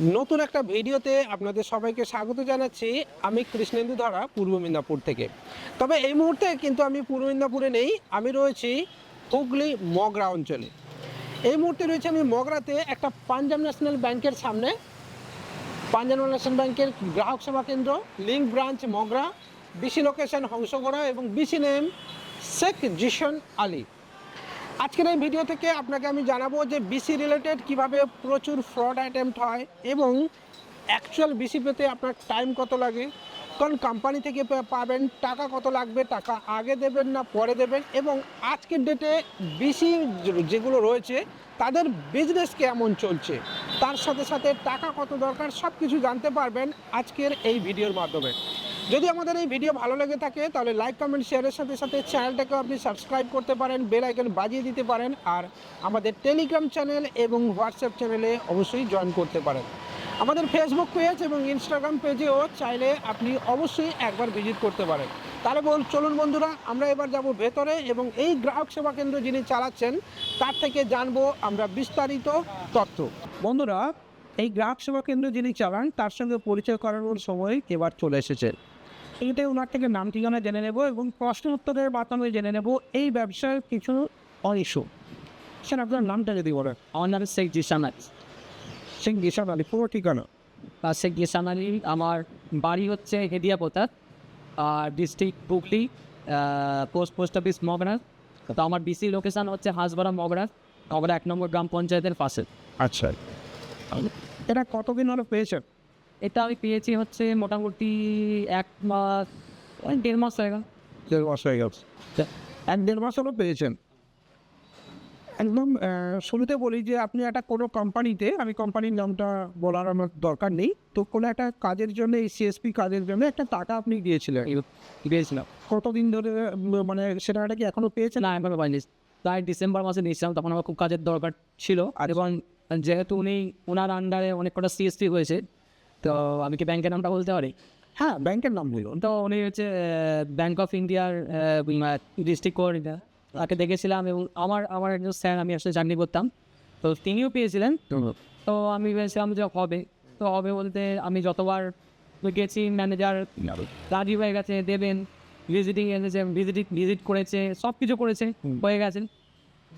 নতুন একটা ভিডিওতে আপনাদের সবাইকে স্বাগত জানাচ্ছি আমি কৃষ্ণেন্দু ধরা, পূর্ব মিদনাপুর থেকে। তবে এই মুহূর্তে কিন্তু আমি পূর্ব মিদনাপুরে নেই, আমি রয়েছি হুগলি মগরা অঞ্চলে। এই মুহূর্তে রয়েছে আমি মগরাতে একটা পাঞ্জাব ন্যাশনাল ব্যাংকের সামনে। পাঞ্জাব ন্যাশনাল ব্যাংকের গ্রাহক সেবা কেন্দ্র, link branch Magra, BC location Hansghara এবং বিসি নেম শেখ জিশন আলী। আজকের এই ভিডিও থেকে আপনাকে আমি জানাব যে বিসি রিলেটেড কীভাবে প্রচুর ফ্রড অ্যাটেম্প্ট হয় এবং অ্যাকচুয়াল বিসি পেতে আপনার টাইম কত লাগে, কোন কোম্পানি থেকে পাবেন, টাকা কত লাগবে, টাকা আগে দেবেন না পরে দেবেন এবং আজকের ডেটে বিসি যেগুলো রয়েছে, তাদের বিজনেস কেমন চলছে, তার সাথে সাথে টাকা কত দরকার সব কিছু জানতে পারবেন আজকের এই ভিডিওর মাধ্যমে। যদি আমাদের এই ভিডিও ভালো লেগে থাকে, তাহলে লাইক কমেন্ট শেয়ারের সাথে সাথে চ্যানেলটাকে আপনি সাবস্ক্রাইব করতে পারেন বেল আইকন বাজিয়ে দিতে পারেন, আর আমাদের টেলিগ্রাম চ্যানেল এবং হোয়াটসঅ্যাপ চ্যানেলে অবশ্যই জয়েন করতে পারেন। আমাদের ফেসবুক পেজ এবং ইনস্টাগ্রাম পেজেও চাইলে আপনি অবশ্যই একবার ভিজিট করতে পারেন। তাহলে বল চলুন বন্ধুরা, আমরা এবার যাব ভেতরে এবং এই গ্রাহক সেবা কেন্দ্র যিনি চালাচ্ছেন, তার থেকে জানব আমরা বিস্তারিত তথ্য। বন্ধুরা, এই গ্রাহক সেবা কেন্দ্র যিনি চালান, তার সঙ্গে পরিচয় করানোর সময় এবার চলে এসেছে। এইটাই ওনার থেকে নাম ঠিকানা জেনে নেব এবং প্রশ্ন উত্তরের মাধ্যমে জেনে নেব এই ব্যবসার কিছু অংশ স্যার আপনার নামটা যদি বলেন। আমার নাম শেখ জিসান আলী। সিং গিসান আলী পুরো ঠিকানা? আর শেখ জিসান আলী আমার বাড়ি হচ্ছে হেদিয়া পোতার আর district Hooghly post post office Magra তো আমার বিসি লোকেশান হচ্ছে হাঁসবাড়া মগরা মগরা এক নম্বর গ্রাম পঞ্চায়েতের পাশে। আচ্ছা। এটা কতদিন হলো পেয়েছেন? এটা আমি পেয়েছি হচ্ছে মোটামুটি এক মাস ওই দেড় মাস হয়ে গেল। দেড় মাস হয়ে গেছে এক দেড় মাস হলো পেয়েছেন? একদম শুরুতে বলি যে আপনি একটা কোনো কোম্পানিতে আমি কোম্পানির নামটা বলার আমার দরকার নেই। তো কোনো একটা কাজের জন্য এই সিএসপি কাজের জন্য একটা টাকা আপনি দিয়েছিলেন। পেয়েছিলাম। কতদিন ধরে মানে সেটা কি এখনও পেয়েছেন? না এখনও পাইনি। তাই ডিসেম্বর মাসে নিয়েছিলাম তখন আমার খুব কাজের দরকার ছিল। আর এবং যেহেতু উনি ওনার আন্ডারে অনেক কটা সিএসপি হয়েছে তো আমি কি ব্যাংকের নামটা বলতে পারি? হ্যাঁ ব্যাংকের নাম বলুন তো উনি হচ্ছে ব্যাংক অফ ইন্ডিয়ার ডিস্ট্রিক্ট কোঅর্ডিনেটর তাকে দেখেছিলাম এবং আমার আমার একজন স্যার আমি আসলে চাকরি করতাম। তো তিনিও পেয়েছিলেন। তো আমি ভেবেছিলাম যে হবে। তো হবে বলতে আমি যতবার গেছি ম্যানেজার রাজি হয়ে গেছে দেবেন ভিজিটিং এনেছে ভিজিটিং ভিজিট করেছে সব কিছু করেছে হয়ে গেছে।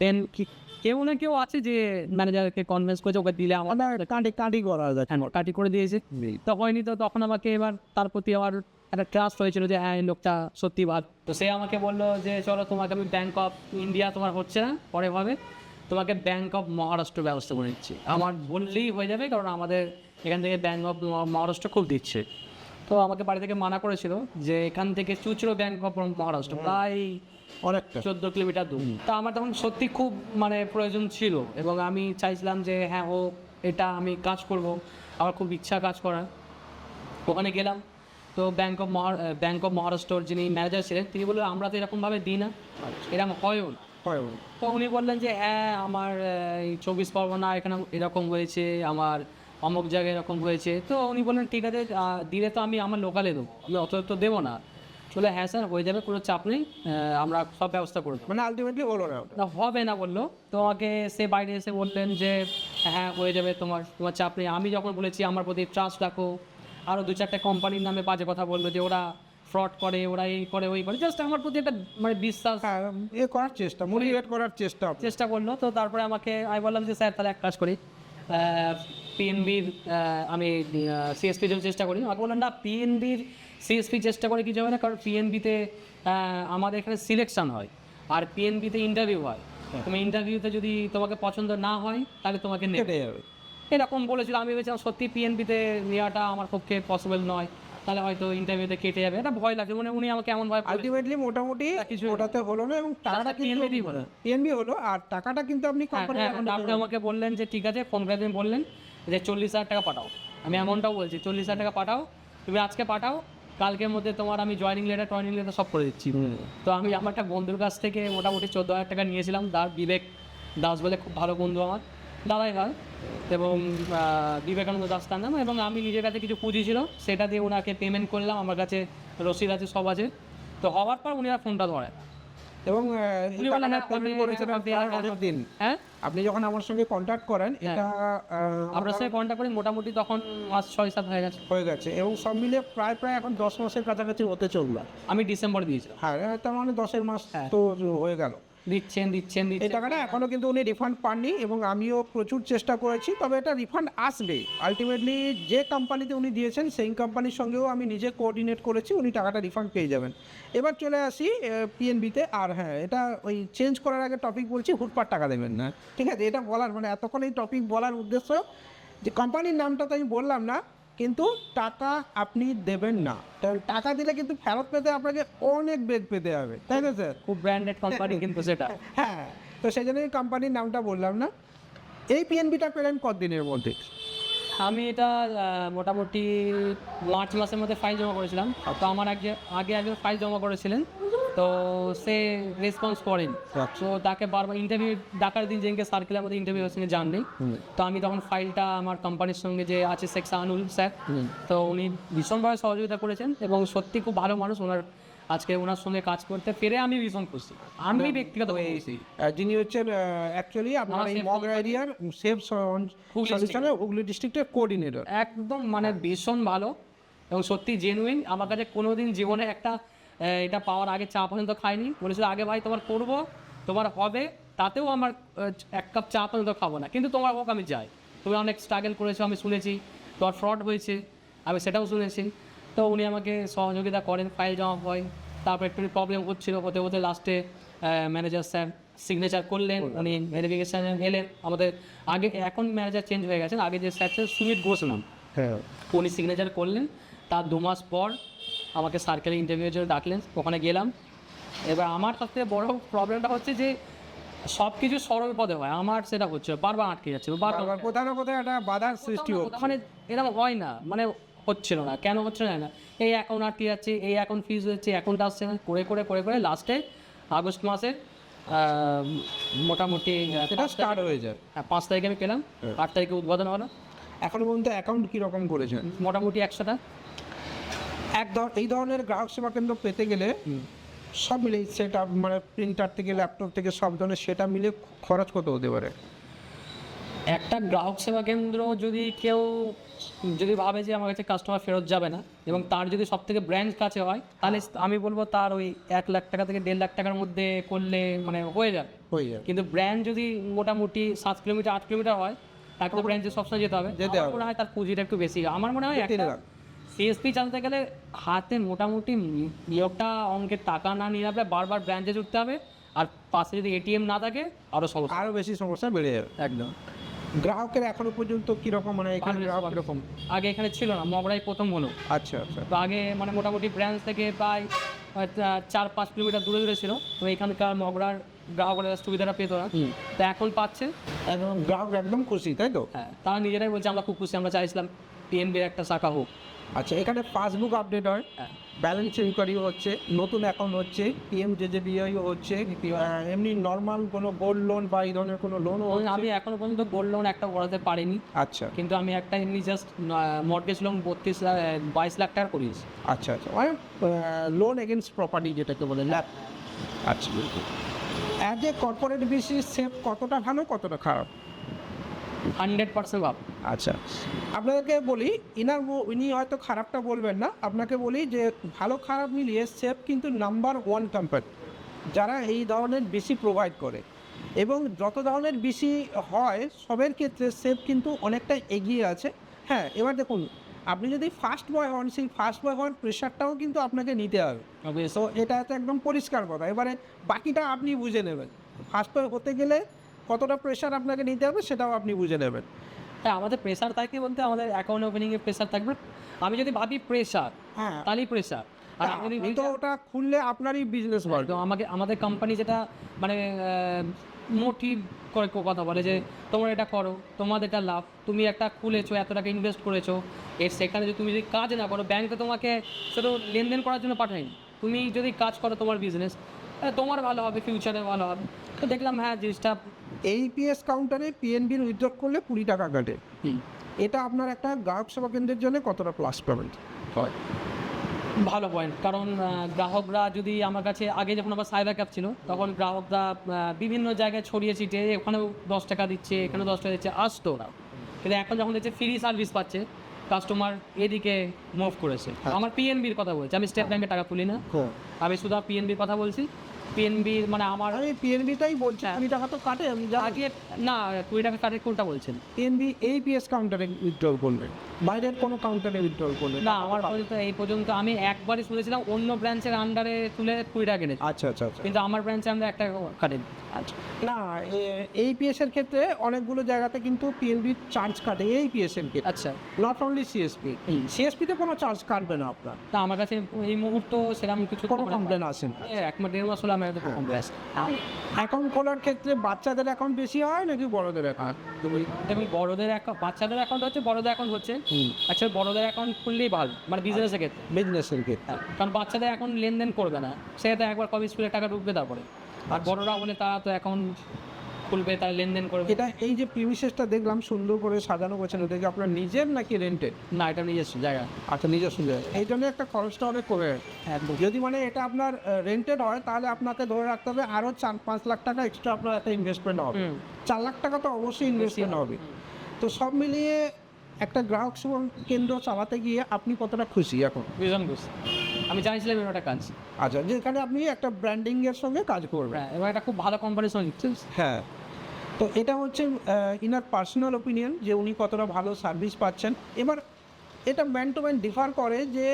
দেন কি কেউ না কেউ আছে যে ম্যানেজারকে কনভিন্স করেছে ওকে দিলে আমার কাঁটি কাঁটি করা যায়। হ্যাঁ কাটি করে দিয়েছে। তো হয়নি তো তখন আমাকে এবার তার প্রতি আমার একটা ট্রাস্ট হয়েছিল যে হ্যাঁ লোকটা সত্যি বাদ। তো সে আমাকে বলল যে চলো তোমাকে আমি ব্যাংক অফ ইন্ডিয়া তোমার হচ্ছে না পরে হবে। তোমাকে ব্যাংক অফ মহারাষ্ট্র ব্যবস্থা করে দিচ্ছি। আমার বললেই হয়ে যাবে কারণ আমাদের এখান থেকে ব্যাংক অফ মহারাষ্ট্র খুব দিচ্ছে। তো আমাকে বাড়ি থেকে মানা করেছিল যে এখান থেকে চুচড়ো ব্যাংক অফ মহারাষ্ট্র প্রায় অনেকটা। চোদ্দ কিলোমিটার দূর। তা আমার তখন সত্যি খুব মানে প্রয়োজন ছিল এবং আমি চাইছিলাম যে হ্যাঁ ও এটা আমি কাজ করব। আমার খুব ইচ্ছা কাজ করার। ওখানে গেলাম। তো ব্যাংক অফ মহার ব্যাংক অফ মহারাষ্ট্রর যিনি ম্যানেজার ছিলেন তিনি বললেন আমরা তো এরকমভাবে দিই না। এরকম হয়ও না। হয় তো উনি বললেন যে হ্যাঁ আমার এই চব্বিশ পরগনা এখানে এরকম হয়েছে। আমার অমুক জায়গায় এরকম হয়েছে। তো উনি বললেন ঠিক আছে দিলে তো আমি আমার লোকালে দেবো। আমি অত তো দেবো না। চলে হ্যাঁ স্যার হয়ে যাবে কোনো চাপ নেই। আমরা সব ব্যবস্থা করে দেবো। মানে আলটিমেটলি হলো না না হবে না বলল। তো আমাকে সে বাইরে এসে বললেন যে হ্যাঁ হয়ে যাবে তোমার তোমার চাপ নেই। আমি যখন বলেছি আমার প্রতি ট্রাস্ট রাখো। আরও দু চারটে কোম্পানির নামে বাজে কথা বলল যে ওরা ফ্রড করে ওরা এই করে ওই করে। জাস্ট আমার প্রতি একটা মানে বিশ্বাস হ্যাঁ এ করার চেষ্টা মোটিভেট করার চেষ্টা। চেষ্টা করল। তো তারপরে আমাকে আমি বললাম যে স্যার তাহলে এক কাজ করি। পিএনবির আমি সিএসপি জন্য চেষ্টা করি। আমাকে বললাম না পিএনবির সিএসপি চেষ্টা করে কিছু হবে না? কারণ পিএনবিতে আমাদের এখানে সিলেকশন হয়। আর পিএনবিতে ইন্টারভিউ হয়। তুমি ইন্টারভিউতে যদি তোমাকে পছন্দ না হয় তাহলে তোমাকে নেবে। যাবে। এরকম বলেছিল। আমি ভেবেছিলাম সত্যি পিএনবিতে নেওয়াটা আমার পক্ষে পসিবল নয়। তাহলে হয়তো ইন্টারভিউতে কেটে যাবে। এটা ভয় লাগছে মানে উনি আমাকে এমন ভয় আলটিমেটলি মোটামুটি কিছু ওটাতে হলো না এবং টাকাটা কিন্তু হলো। পিএনবি হলো আর টাকাটা কিন্তু আপনি হ্যাঁ, কোম্পানি হ্যাঁ, আপনি আমাকে বললেন যে ঠিক আছে ফোন করে দিন বললেন যে চল্লিশ হাজার টাকা পাঠাও। আমি এমনটাও বলছি চল্লিশ হাজার টাকা পাঠাও তুমি আজকে পাঠাও কালকের মধ্যে তোমার আমি জয়নিং লেটার টয়নিং লেটার সব করে দিচ্ছি। তো আমি আমার একটা বন্ধুর কাছ থেকে মোটামুটি চোদ্দ হাজার টাকা নিয়েছিলাম তার বিবেক দাস বলে খুব ভালো বন্ধু আমার। দাদাই হয় এবং বিবেকানন্দ দাস তার নাম এবং আমি নিজের কাছে কিছু পুঁজি ছিল সেটা দিয়ে ওনাকে পেমেন্ট করলাম আমার কাছে রসিদ আছে সব আছে। তো হওয়ার পর উনি আর ফোনটা ধরেন এবং হ্যাঁ, দিন। হ্যাঁ? আপনি যখন আমার সঙ্গে কন্ট্যাক্ট করেন হ্যাঁ। এটা আপনার সাথে কন্ট্যাক্ট করি মোটামুটি তখন মাস ছয় সাত হয়ে গেছে। হয়ে গেছে এবং সব মিলে প্রায় প্রায় এখন দশ মাসের কাছাকাছি হতে চলবে আমি ডিসেম্বর দিয়েছিলাম। হ্যাঁ তার মানে দশের মাস হ্যাঁ। তো হয়ে গেল। দিচ্ছেন দিচ্ছেন এই টাকাটা এখনও কিন্তু উনি রিফান্ড পাননি এবং আমিও প্রচুর চেষ্টা করেছি, তবে এটা রিফান্ড আসবে। আলটিমেটলি যে কোম্পানিতে উনি দিয়েছেন, সেই কোম্পানির সঙ্গেও আমি নিজে কোঅর্ডিনেট করেছি, উনি টাকাটা রিফান্ড পেয়ে যাবেন। এবার চলে আসি পিএনবিতে আর হ্যাঁ এটা ওই চেঞ্জ করার আগে টপিক বলছি, হুটপাট টাকা দেবেন না। ঠিক আছে, এটা বলার মানে এতক্ষণ এই টপিক বলার উদ্দেশ্য, যে কোম্পানির নামটা তো আমি বললাম না কিন্তু টাকা আপনি দেবেন না। কারণ টাকা দিলে কিন্তু ফেরত পেতে আপনাকে অনেক বেগ পেতে হবে তাই না স্যার খুব ব্র্যান্ডেড কোম্পানি কিন্তু সেটা। হ্যাঁ তো সেই জন্য কোম্পানির নামটা বললাম না। এই পিএনবিটা পেলেন কতদিনের মধ্যে? আমি এটা মোটামুটি মার্চ মাসের মধ্যে ফাইল জমা করেছিলাম। তো আমার আগে আগে একজন ফাইল জমা করেছিলেন। তো সে রেসপন্স করেন। তো তাকে বারবার ইন্টারভিউ ডাকার দিন যেদিনকে সার্কেলের মধ্যে ইন্টারভিউ সঙ্গে জাননি তো আমি তখন ফাইলটা আমার কোম্পানির সঙ্গে যে আছে শেখ শাহানুল স্যার তো উনি ভীষণভাবে সহযোগিতা করেছেন এবং সত্যি খুব ভালো মানুষ ওনার আজকে ওনার সঙ্গে কাজ করতে পেরে আমি ভীষণ খুশি। আমি ব্যক্তিগত খুশি। আহ, যিনি হচ্ছেন অ্যাকচুয়ালি আপনার এই save মগ এরিয়ার হুগলি সলিউশনের হুগলি ডিস্ট্রিক্টের কোঅর্ডিনেটর একদম মানে ভীষণ ভালো এবং সত্যি জেনুইন আমার কাছে কোনোদিন জীবনে একটা এটা পাওয়ার আগে চা পর্যন্ত খাইনি। বলেছিল আগে ভাই তোমার করব তোমার হবে তাতেও আমার এক কাপ চা পর্যন্ত খাব না। কিন্তু তোমার হোক আমি যাই। তুমি অনেক স্ট্রাগল করেছ আমি শুনেছি। তোমার ফ্রড হয়েছে আমি সেটাও শুনেছি। তো উনি আমাকে সহযোগিতা করেন ফাইল জমা হয়। তারপর একটু প্রবলেম হচ্ছিল হতে হতে লাস্টে ম্যানেজার স্যার সিগনেচার করলেন। উনি ভেরিফিকেশান এলেন আমাদের আগে এখন ম্যানেজার চেঞ্জ হয়ে গেছেন আগে যে স্যার ছিল সুমিত ঘোষ নাম। হ্যাঁ। উনি সিগনেচার করলেন। তার দু মাস পর আমাকে সার্কেলে ইন্টারভিউর জন্য ডাকলেন ওখানে গেলাম। এবার আমার সবথেকে বড় প্রবলেমটা হচ্ছে যে সব কিছু সরল পদে হয়। আমার সেটা হচ্ছে বারবার আটকে যাচ্ছে বারবার কোথাও না কোথাও একটা বাধার সৃষ্টি হচ্ছে। মানে এরকম হয় না মানে হচ্ছিল না কেন হচ্ছে না এই অ্যাকাউন্ট আটকে যাচ্ছে এই অ্যাকাউন্ট ফিজ হচ্ছে অ্যাকাউন্ট আসছে না করে করে করে করে লাস্টে আগস্ট মাসের মোটামুটি এটা স্টার্ট হয়ে যায়। হ্যাঁ পাঁচ তারিখে আমি পেলাম আট তারিখে উদ্বোধন হলো। এখনও পর্যন্ত অ্যাকাউন্ট কীরকম করেছেন? মোটামুটি একশোটা। এক এই ধরনের গ্রাহক সেবা কেন্দ্র পেতে গেলে সব মিলে সেট মানে প্রিন্টার থেকে ল্যাপটপ থেকে সব ধরনের সেটা মিলে খরচ কত হতে পারে? একটা গ্রাহক সেবা কেন্দ্র যদি কেউ যদি ভাবে যে আমার কাছে কাস্টমার ফেরত যাবে না এবং তার যদি সব থেকে ব্র্যান্ড কাছে হয় তাহলে আমি বলব তার ওই এক লাখ টাকা থেকে দেড় লাখ টাকার মধ্যে করলে মানে হয়ে যাবে। হয়ে যাবে। কিন্তু ব্র্যান্ড যদি মোটামুটি সাত কিলোমিটার আট কিলোমিটার হয় তাকে তো ব্র্যান্ডে সবসময় যেতে হবে। যেতে হবে। মনে হয় তার পুঁজিটা একটু বেশি। আমার মনে হয় একটা লাখ। সিএসপি চালাতে গেলে হাতে মোটামুটি ইয়টা অঙ্কের টাকা না নিয়ে যাবে বারবার ব্রাঞ্চে জুড়তে হবে। আর পাশে যদি এটিএম না থাকে আরও সমস্যা। আরও বেশি সমস্যা বেড়ে যাবে। একদম। গ্রাহকের এখনও পর্যন্ত কীরকম মানে এখানে গ্রাহক কীরকম? আগে এখানে ছিল না মগরাই প্রথম হলো। আচ্ছা আচ্ছা। তো আগে মানে মোটামুটি ব্রাঞ্চ থেকে প্রায় চার পাঁচ কিলোমিটার দূরে দূরে ছিল। তো এখানকার মগরার গ্রাহকরা সুবিধাটা পেতো না। তো এখন পাচ্ছে। একদম গ্রাহক একদম খুশি তাই তো? হ্যাঁ তারা নিজেরাই বলছে আমরা খুব খুশি আমরা চাইছিলাম পিএনবির একটা শাখা হোক। আচ্ছা এখানে পাসবুক আপডেট হয়। হ্যাঁ। ব্যালেন্স ইনকোয়ারি হচ্ছে নতুন অ্যাকাউন্ট হচ্ছে পিএম জেজেবিআই হচ্ছে এমনি নর্মাল কোনো গোল্ড লোন বা এই ধরনের কোনো লোনও আমি এখনও পর্যন্ত গোল্ড লোন একটা করাতে পারিনি। আচ্ছা। কিন্তু আমি একটা এমনি জাস্ট মর্গেজ লোন বত্রিশ লাখ বাইশ লাখ টাকার করিয়েছি। আচ্ছা আচ্ছা। মানে লোন এগেনস্ট প্রপার্টি যেটাকে বলে ল্যাপ আচ্ছা as a corporate basis safe কতটা ভালো কতটা খারাপ? হান্ড্রেড পার্সেন্ট ভাব আচ্ছা। আপনাদেরকে বলি ইনার ইনি হয়তো খারাপটা বলবেন না আপনাকে বলি যে ভালো খারাপ মিলিয়ে সেফ কিন্তু নাম্বার ওয়ান কোম্পানি যারা এই ধরনের বেশি প্রোভাইড করে। এবং যত ধরনের বেশি হয় সবের ক্ষেত্রে সেফ কিন্তু অনেকটা এগিয়ে আছে। হ্যাঁ এবার দেখুন আপনি যদি ফার্স্ট বয় হন সেই ফার্স্ট বয় হওয়ার প্রেশারটাও কিন্তু আপনাকে নিতে হবে। তো এটা তো একদম পরিষ্কার কথা। এবারে বাকিটা আপনি বুঝে নেবেন। ফার্স্ট বয় হতে গেলে কতটা প্রেশার আপনাকে নিতে হবে সেটাও আপনি বুঝে নেবেন। হ্যাঁ আমাদের প্রেশার থাকে বলতে আমাদের অ্যাকাউন্ট ওপেনিংয়ে প্রেশার থাকবে। আমি যদি ভাবি প্রেশার হ্যাঁ। তাহলেই প্রেশার আর আমি আপনি তো ওটা খুললে আপনারই বিজনেস তো আমাকে আমাদের কোম্পানি যেটা মানে মোটিভ করে কথা বলে যে তোমরা এটা করো তোমাদের এটা লাভ। তুমি একটা খুলেছো এত টাকা ইনভেস্ট করেছ। এর সেখানে যদি তুমি যদি কাজ না করো ব্যাংক তো তোমাকে শুধু লেনদেন করার জন্য পাঠায়নি। তুমি যদি কাজ করো তোমার বিজনেস তোমার ভালো হবে ফিউচারে ভালো হবে। তো দেখলাম হ্যাঁ জিনিসটা এই পিএস কাউন্টারে পিএনবির উইথড্র করলে কুড়ি টাকা কাটে। এটা আপনার একটা গ্রাহক সেবা কেন্দ্রের জন্য কতটা প্লাস পয়েন্ট হয়। ভালো পয়েন্ট কারণ গ্রাহকরা যদি আমার কাছে আগে যখন আমার সাইবার ক্যাপ ছিল তখন গ্রাহকরা বিভিন্ন জায়গায় ছড়িয়ে ছিটিয়ে ওখানেও দশ টাকা দিচ্ছে এখানেও দশ টাকা দিচ্ছে আসতো ওরা। কিন্তু এখন যখন দেখছে ফ্রি সার্ভিস পাচ্ছে কাস্টমার এদিকে মুভ করেছে। আমার পিএনবির কথা বলছি আমি স্টেট ব্যাংকে টাকা তুলি না। আমি শুধু পিএনবির কথা বলছি। পিএনবির মানে আমার আমি পিএনবিটাই বলছি কুড়ি টাকা তো কাটে আমি যা আগে না কুড়ি টাকা কাটে কোনটা বলছেন? পিএনবি এই পিএস কাউন্টারে উইথড্রল করবে। বাইরের কোনো কাউন্টারে উইথড্রল করবে না। আমার পর্যন্ত এই পর্যন্ত আমি একবারই শুনেছিলাম অন্য ব্রাঞ্চের আন্ডারে তুলে কুড়ি টাকা কিনেছি আচ্ছা আচ্ছা আচ্ছা। কিন্তু আমার ব্রাঞ্চে আমরা একটা কাটেন আচ্ছা। না এই পিএস এর ক্ষেত্রে অনেকগুলো জায়গাতে কিন্তু পিএনবি চার্জ কাটে এই পিএস এর ক্ষেত্রে। আচ্ছা। নট অনলি সিএসপি সিএসপিতে কোনো চার্জ কাটবে না আপনার। তা আমার কাছে এই মুহূর্তে সেরকম কিছু কোনো কমপ্লেন আসেন। এক মাস দেড় মাস হলো আমার একটা কম আছে অ্যাকাউন্ট খোলার ক্ষেত্রে বাচ্চাদের অ্যাকাউন্ট বেশি হয় নাকি বড়দের অ্যাকাউন্ট তুমি দেখুন বড়দের অ্যাকাউন্ট বাচ্চাদের অ্যাকাউন্ট হচ্ছে বড়দের অ্যাকাউন্ট হচ্ছে। আচ্ছা বড়দের অ্যাকাউন্ট খুললেই ভালো মানে বিজনেসের ক্ষেত্রে। বিজনেসের ক্ষেত্রে। হ্যাঁ, কারণ বাচ্চাদের এখন লেনদেন করবে না। সেটা একবার কবে স্কুলের টাকা ঢুকবে তারপরে। আর বড়রা বলে তারা তো অ্যাকাউন্ট খুলবে তারা লেনদেন করবে? এটা এই যে প্রিমিসেসটা দেখলাম সুন্দর করে সাজানো গোছানো দেখে আপনার নিজের নাকি রেন্টেড না এটা নিজস্ব জায়গা। আচ্ছা নিজস্ব জায়গা। এই জন্য একটা খরচটা অনেক কমে যায়। একদম যদি মানে এটা আপনার রেন্টেড হয় তাহলে আপনাকে ধরে রাখতে হবে আরও চার পাঁচ লাখ টাকা এক্সট্রা আপনার একটা ইনভেস্টমেন্ট হবে। চার লাখ টাকা তো অবশ্যই ইনভেস্টমেন্ট হবে। তো সব মিলিয়ে একটা গ্রাহক সেবা কেন্দ্র চালাতে গিয়ে আপনি কতটা খুশি এখন? ভীষণ খুশি। আমি জানিছিলাম এর একটা কাজ। আচ্ছা যেখানে আপনি একটা ব্র্যান্ডিংয়ের সঙ্গে কাজ করবেন। হ্যাঁ, এবার একটা খুব ভালো কোম্পানির সঙ্গে হ্যাঁ। তো এটা হচ্ছে ইনার পার্সোনাল ওপিনিয়ন যে উনি কতটা ভালো সার্ভিস পাচ্ছেন। এবার এটা ম্যান টু ম্যান ডিফার করে যে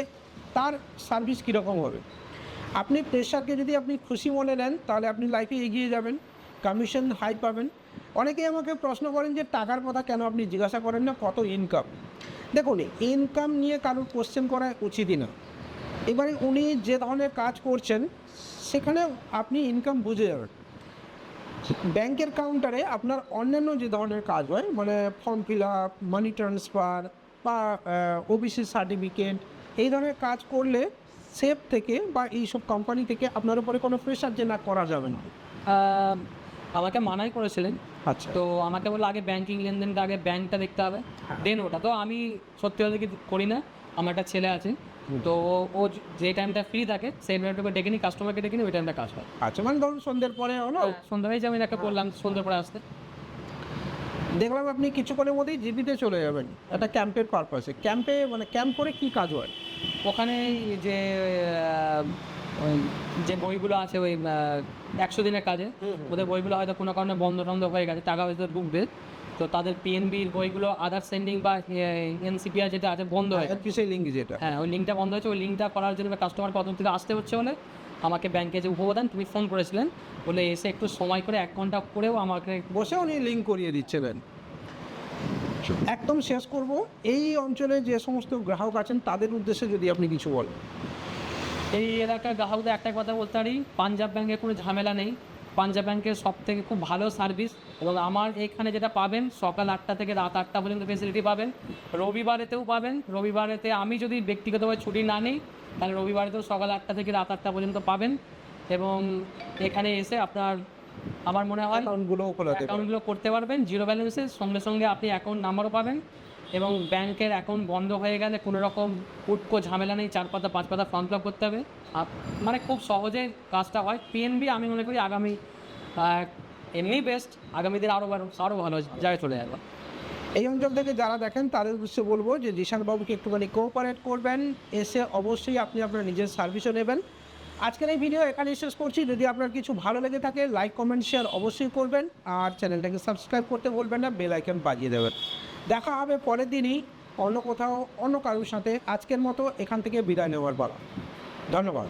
তার সার্ভিস কীরকম হবে। আপনি প্রেশারকে যদি আপনি খুশি মনে নেন, তাহলে আপনি লাইফে এগিয়ে যাবেন কমিশন হাই পাবেন। অনেকেই আমাকে প্রশ্ন করেন যে টাকার কথা কেন আপনি জিজ্ঞাসা করেন না, কত ইনকাম দেখুন ইনকাম নিয়ে কারোর কোশ্চেন করা উচিতই না। এবারে উনি যে ধরনের কাজ করছেন সেখানে আপনি ইনকাম বুঝে যাবেন। ব্যাংকের কাউন্টারে আপনার অন্যান্য যে ধরনের কাজ হয় মানে form fill up money transfer বা ওবিসি সার্টিফিকেট এই ধরনের কাজ করলে সেফ থেকে বা এইসব কোম্পানি থেকে আপনার উপরে কোনো প্রেশার যে না করা যাবে না। আমাকে মানাই করেছিলেন। আচ্ছা। তো আমাকে বলল আগে ব্যাংকিং লেনদেনটা আগে ব্যাংকটা দেখতে হবে। দেন ওটা। তো আমি সত্যি কথা কি করি না আমার একটা ছেলে আছে। তো ও- যে টাইমটা ফ্রি থাকে সেই টাইমটা ডেকে নিই কাস্টমারকে ডেকে নিই ওই টাইমটা কাজ হয়। আচ্ছা মানে ধরুন সন্ধ্যের পরে হলো? সন্ধ্যাবেলায় যে আমি একটা করলাম সন্ধ্যের পরে আসতে। দেখলাম আপনি কিছুক্ষণের মধ্যেই জিবিতে চলে যাবেন একটা ক্যাম্পের পারপাসে ক্যাম্পে মানে ক্যাম্প করে কী কাজ হয়? ওখানে যে ওই যে বইগুলো আছে ওই একশো দিনের কাজে ওদের বইগুলো হয়তো কোনো কারণে বন্ধ টন্ধ হয়ে গেছে টাকা হয়তো ঢুকবে। তো তাদের পিএনবির বইগুলো আদার সেন্ডিং বা এনসিপিআর যেটা আছে বন্ধ হয়ে। পিসে লিঙ্ক যেটা। হ্যাঁ ওই লিঙ্কটা বন্ধ হয়েছে ওই লিঙ্কটা করার জন্য কাস্টমার কত থেকে আসতে হচ্ছে বলে আমাকে ব্যাংকে যে উপপ্রধান তুমি ফোন করেছিলেন। বলে এসে একটু সময় করে এক ঘণ্টা করেও আমাকে বসে উনি লিঙ্ক করিয়ে দিচ্ছিলেন। একদম শেষ করব। এই অঞ্চলে যে সমস্ত গ্রাহক আছেন তাদের উদ্দেশ্যে যদি আপনি কিছু বলেন। এই এলাকার গ্রাহকদের একটা কথা বলতে পারি পাঞ্জাব ব্যাংকে কোনো ঝামেলা নেই। পাঞ্জাব ব্যাংকের সব থেকে খুব ভালো সার্ভিস এবং আমার এখানে যেটা পাবেন সকাল আটটা থেকে রাত আটটা পর্যন্ত ফেসিলিটি পাবেন। রবিবারেতেও পাবেন। রবিবারেতে আমি যদি ব্যক্তিগতভাবে ছুটি না নিই তাহলে রবিবারেতেও সকাল আটটা থেকে রাত আটটা পর্যন্ত পাবেন এবং এখানে এসে আপনার আমার মনে হয় অ্যাকাউন্টগুলো করতে পারবেন। জিরো ব্যালেন্সে সঙ্গে সঙ্গে আপনি অ্যাকাউন্ট নাম্বারও পাবেন। এবং ব্যাংকের অ্যাকাউন্ট বন্ধ হয়ে গেলে কোনো রকম উটকো ঝামেলা নেই, চার পাতা, পাঁচ পাতা ফর্ম ফিল করতে হবে। মানে খুব সহজে কাজটা হয়। পিএনবি আমি মনে করি আগামী এমনি বেস্ট আগামী দিন আরও আরও ভালো জায়গায় চলে যাবে। এই অঞ্চল থেকে যারা দেখেন, তাদের উদ্দেশ্যে বলব যে জিশান বাবুকে একটুখানি কোঅপারেট করবেন। এসে অবশ্যই আপনি আপনার নিজের সার্ভিসও নেবেন। আজকের এই ভিডিও এখানে শেষ করছি। যদি আপনার কিছু ভালো লেগে থাকে লাইক কমেন্ট শেয়ার অবশ্যই করবেন। আর চ্যানেলটাকে সাবস্ক্রাইব করতে বলবেন না বেল আইকন বাজিয়ে দেবেন। দেখা হবে পরের দিনই, অন্য কোথাও, অন্য কারোর সাথে। আজকের মতো এখান থেকে বিদায় নেওয়ার পালা। ধন্যবাদ।